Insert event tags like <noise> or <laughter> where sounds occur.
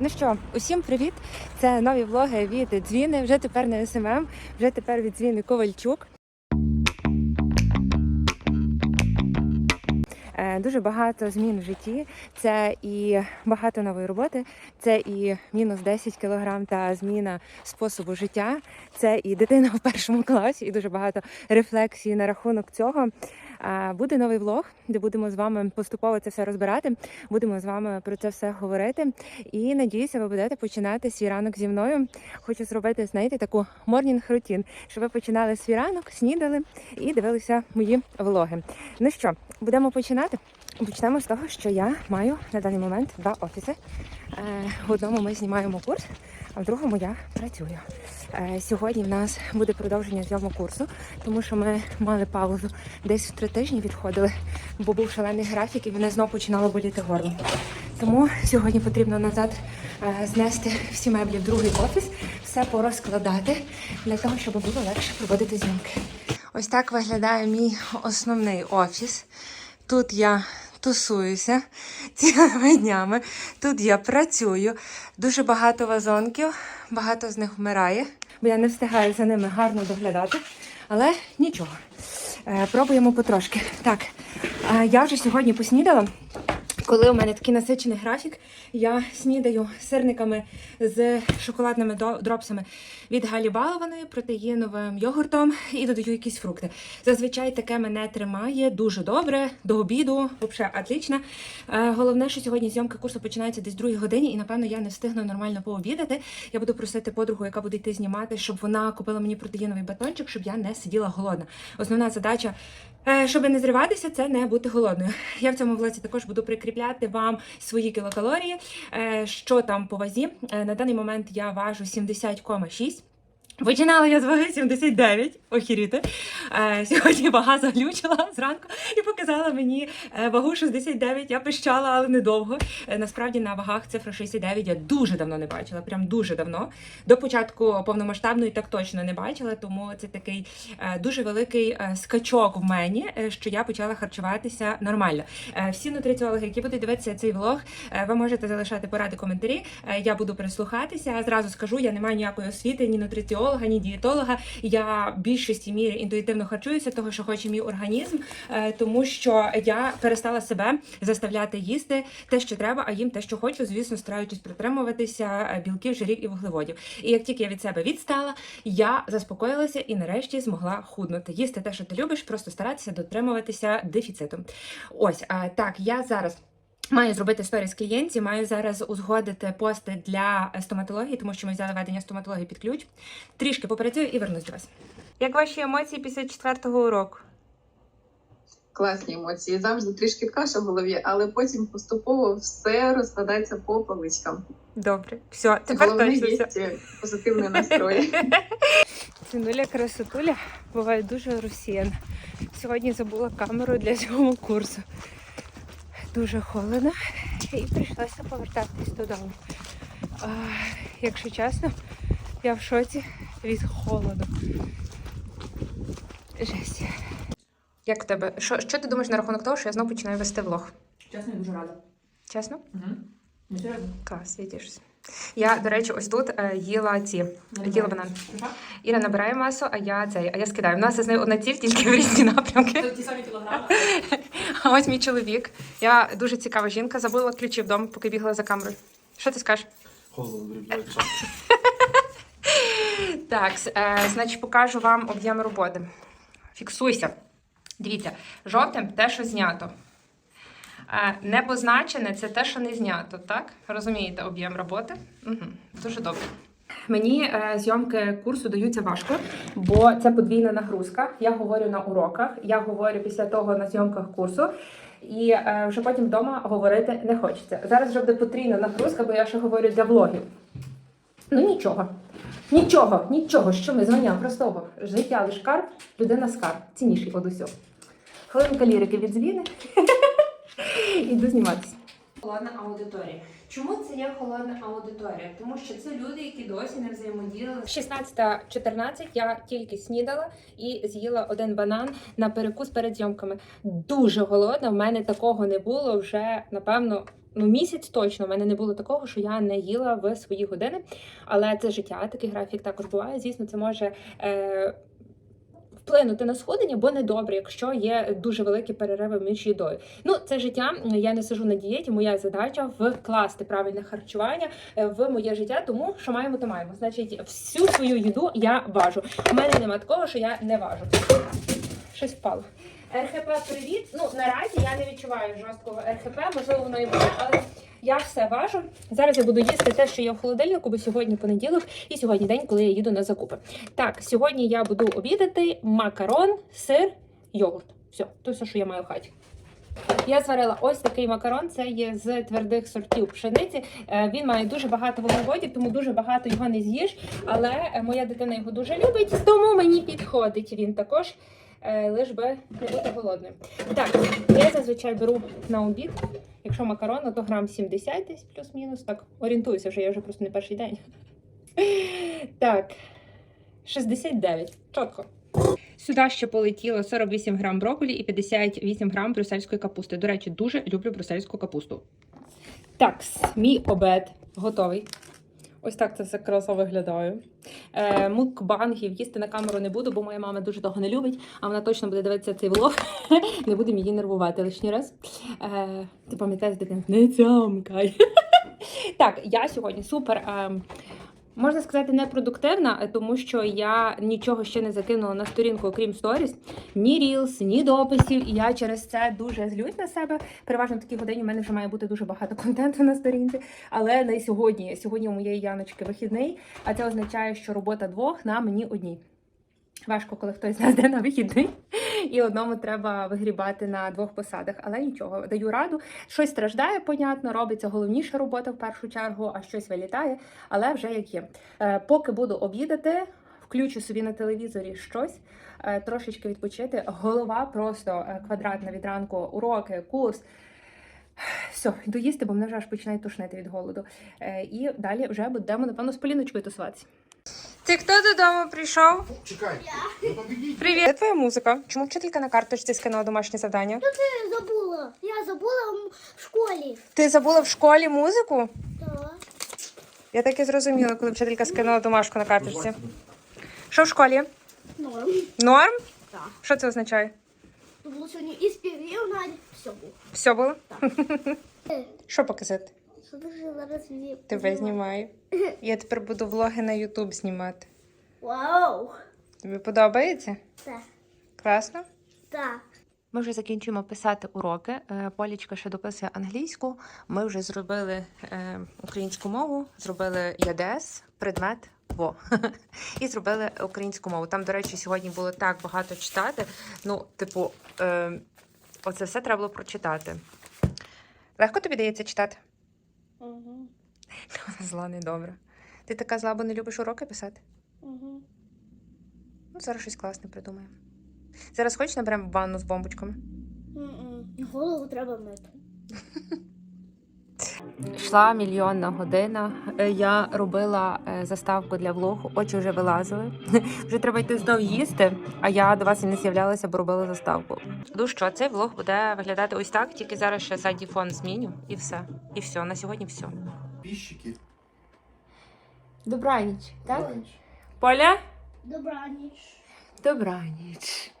Ну що, усім привіт! Це нові влоги від Дзвіни. Вже тепер не СММ, вже тепер від Дзвіни Ковальчук. Е, Дуже багато змін в житті. Це і багато нової роботи, це і мінус 10 кілограм та зміна способу життя. Це і дитина в першому класі, і дуже багато рефлексій на рахунок цього. Буде новий влог, де будемо з вами поступово це все розбирати. Будемо з вами про це все говорити. І надіюся, ви будете починати свій ранок зі мною. Хочу зробити, знаєте, таку морнінг рутін, щоб ви починали свій ранок, снідали і дивилися мої влоги. Ну що, будемо починати? Почнемо з того, що я маю на даний момент два офіси. Е, В одному ми знімаємо курс, а в другому я працюю. Е, Сьогодні в нас буде продовження зйому курсу, тому що ми мали паузу десь в три тижні відходили, бо був шалений графік і мене знов починало боліти горло. Тому сьогодні потрібно назад е, знести всі меблі в другий офіс, все порозкладати для того, щоб було легше проводити зйомки. Ось так виглядає мій основний офіс. Тут я тусуюся <laughs> цілими днями. Тут я працюю. Дуже багато вазонків, багато з них вмирає, бо я не встигаю за ними гарно доглядати. Але нічого. Е, Пробуємо потрошки. Так, е, я вже сьогодні поснідала. Коли у мене такий насичений графік, я снідаю сирниками з шоколадними дропсами від Галі Балованої, протеїновим йогуртом і додаю якісь фрукти. Зазвичай таке мене тримає дуже добре до обіду, взагалі отлично. Е, Головне, що сьогодні зйомка курсу починається десь в другій годині, і напевно я не встигну нормально пообідати. Я буду просити подругу, яка буде йти знімати, щоб вона купила мені протеїновий батончик, щоб я не сиділа голодна. Основна задача Е, Щоб не зриватися, це не бути голодною. Я в цьому влоці також буду прикріпляти вам свої кілокалорії. Е, Що там по вазі? Е, На даний момент я важу 70,6. Починала я з ваги 79, охіріти. Е, сьогодні вага заглючила зранку і показала мені е, вагу 69. Я пищала, але недовго. Е, насправді на вагах цифра 69 я дуже давно не бачила, прям дуже давно. До початку повномасштабної так точно не бачила, тому це такий дуже великий скачок в мені, що я почала харчуватися нормально. Всі нутриціологи, які будуть дивитися цей влог, ви можете залишати поради коментарі. Я буду прислухатися. Зразу скажу, я не маю ніякої освіти, ні нутриціолога, ні дієтолога. Я в більшості мірі інтуїтивно харчуюся, того що хоче мій організм, е, тому що я перестала себе заставляти їсти те, що треба, а їм те, що хочу, звісно, стараючись притримуватися е, білків, жирів і вуглеводів. І як тільки я від себе відстала, я заспокоїлася і нарешті змогла худнути. Їсти те, що ти любиш, просто старатися дотримуватися дефіциту. Ось так, я зараз. Маю зробити сторіс клієнтів, маю зараз узгодити пости для стоматології, тому що ми взяли ведення стоматології під ключ. Трішки попрацюю і вернусь до вас. Як ваші емоції після четвертого уроку? класні емоції. Завжди трішки каша в голові, але потім поступово все розкладається по поличкам. Добре, все, тепер Головне точно є позитивний настрой. <laughs> Цінуля красотуля буває дуже розсіяна. Сьогодні забула камеру для цього курсу. Дуже холодно і прийшлося повертатись додому. А, якщо чесно, я в шоці від холоду. Жесть. Як в тебе? Що, що ти думаєш на рахунок того, що я знову починаю вести влог? Чесно, я дуже рада. Чесно? Угу. Не серйозно? Клас, я тішусь. Я, до речі, ось тут е, їла ці. Їла банан. Іра набирає масу, а я цей, а я скидаю. У нас з нею одна ціль, тільки в різні напрямки. Ті самі кілограми. <laughs> А <laughs> ось мій чоловік. Я дуже цікава жінка, забула ключі вдома, поки бігла за камерою. Що ти скажеш? Холодно. <laughs> Так, е, значить, покажу вам об'єм роботи. Фіксуйся. Дивіться, жовтим те, що знято. Е, не позначене це те, що не знято, так? Розумієте об'єм роботи? Угу. Дуже добре. Мені е, зйомки курсу даються важко, бо це подвійна нагрузка. Я говорю на уроках, я говорю після того на зйомках курсу, і е, вже потім вдома говорити не хочеться. Зараз вже буде потрійна нагрузка, бо я ще говорю для влогів. Ну нічого. Нічого, нічого, що ми звання простого. Життя лиш карт, людина скарб. Цінніший від усього. Хвилинка лірики від звіни. <laughs> Іду зніматися. Ладна аудиторія. Чому це є холодна аудиторія? Тому що це люди, які досі не взаємодіяли. 16.14 я тільки снідала і з'їла один банан на перекус перед зйомками. Дуже голодна. В мене такого не було вже напевно. Ну, місяць точно в мене не було такого, що я не їла в свої години. Але це життя, такий графік також буває. Звісно, це може е, вплинути на сходення, бо недобре, якщо є дуже великі перериви між їдою. Ну, це життя. Я не сижу на дієті. Моя задача вкласти правильне харчування е, в моє життя, тому що маємо, то маємо. Значить, всю свою їду я важу. У мене немає такого, що я не важу. Щось впало. РХП, привіт. Ну наразі я не відчуваю жорсткого РХП, можливо, воно і буде, але я все важу. Зараз я буду їсти те, що є в холодильнику, бо сьогодні понеділок і сьогодні день, коли я їду на закупи. Так, сьогодні я буду обідати макарон, сир, йогурт. Все, то все, що я маю в хаті. Я зварила ось такий макарон. Це є з твердих сортів пшениці. Е, Він має дуже багато вуглеводів, тому дуже багато його не з'їш. Але е, моя дитина його дуже любить, тому мені підходить він також, лиш би не бути голодним. Так, я зазвичай беру на обід. Якщо макарон, то грам 70 десь плюс-мінус. Так, орієнтуюся вже, я вже просто не перший день. <laughs> Так, 69. Чітко. Сюди ще полетіло 48 грам брокколі і 58 грам брюссельської капусти. До речі, дуже люблю брюссельську капусту. Так, мій обед готовий. Ось так це все красиво виглядає. Е, мукбангів їсти на камеру не буду, бо моя мама дуже того не любить, а вона точно буде дивитися цей влог. <laughs> не будемо її нервувати лишній раз. Е, ти пам'ятаєш, дитина? Не цямкай. <laughs> так, я сьогодні супер. Е, Можна сказати, непродуктивна, е, тому що я нічого ще не закинула на сторінку, окрім сторіс, ні рілс, ні дописів. І я через це дуже злюсь на себе. Переважно в такій годині в мене вже має бути дуже багато <laughs> контенту на сторінці. Але не сьогодні. Сьогодні у моєї Яночки вихідний, а це означає, що робота двох на мені одній. Важко, коли хтось з нас йде на вихідний, і одному треба вигрібати на двох посадах. Але нічого, даю раду. Щось страждає, понятно, робиться головніша робота в першу чергу, а щось вилітає, але вже як є. Е, поки буду обідати, включу собі на телевізорі щось, е, трошечки відпочити. Голова просто е, квадратна від ранку, уроки, курс. Все, йду їсти, бо мене вже аж починає тушнити від голоду. І далі вже будемо, напевно, з Поліночкою тусуватися. Ти хто додому прийшов? Чекай, ну побігіть. Привіт. Де твоя музика? Чому вчителька на карточці скинула домашнє завдання? Я забула. Я забула м- в школі. Ти забула в школі музику? Так. Я так і зрозуміла, коли вчителька скинула домашку на карточці. Що в школі? Норм. Норм? Так. Що це означає? Тому сьогодні і співів навіть все було. Все було? <laughs> Що показати? Що ти зараз візі? Тебе знімаю. Я тепер буду влоги на Ютуб знімати. Вау. Тобі подобається? Так. Класно? Так. Ми вже закінчуємо писати уроки. Е, Полічка ще дописує англійську. Ми вже зробили е, українську мову, зробили ЯДС, предмет ВО. <laughs> І зробили українську мову. Там, до речі, сьогодні було так багато читати. Ну, типу, е, оце все треба було прочитати. Легко тобі дається читати? Угу. <laughs> Зла недобра. Ти така зла, бо не любиш уроки писати? Угу. Ну, зараз щось класне придумаємо. Зараз хочеш наберемо ванну з бомбочками. Голову треба мити. <laughs> Йшла мільйонна година. Е, Я робила е, заставку для влогу, очі вже вилазили. <laughs> Вже треба йти знов їсти, а я до вас і не з'являлася, бо робила заставку. Ну що, цей влог буде виглядати ось так, тільки зараз ще задній фон зміню, і все. І все. На сьогодні все. Піщики. Добраніч, Ранч. Поля? Добраніч. Добраніч.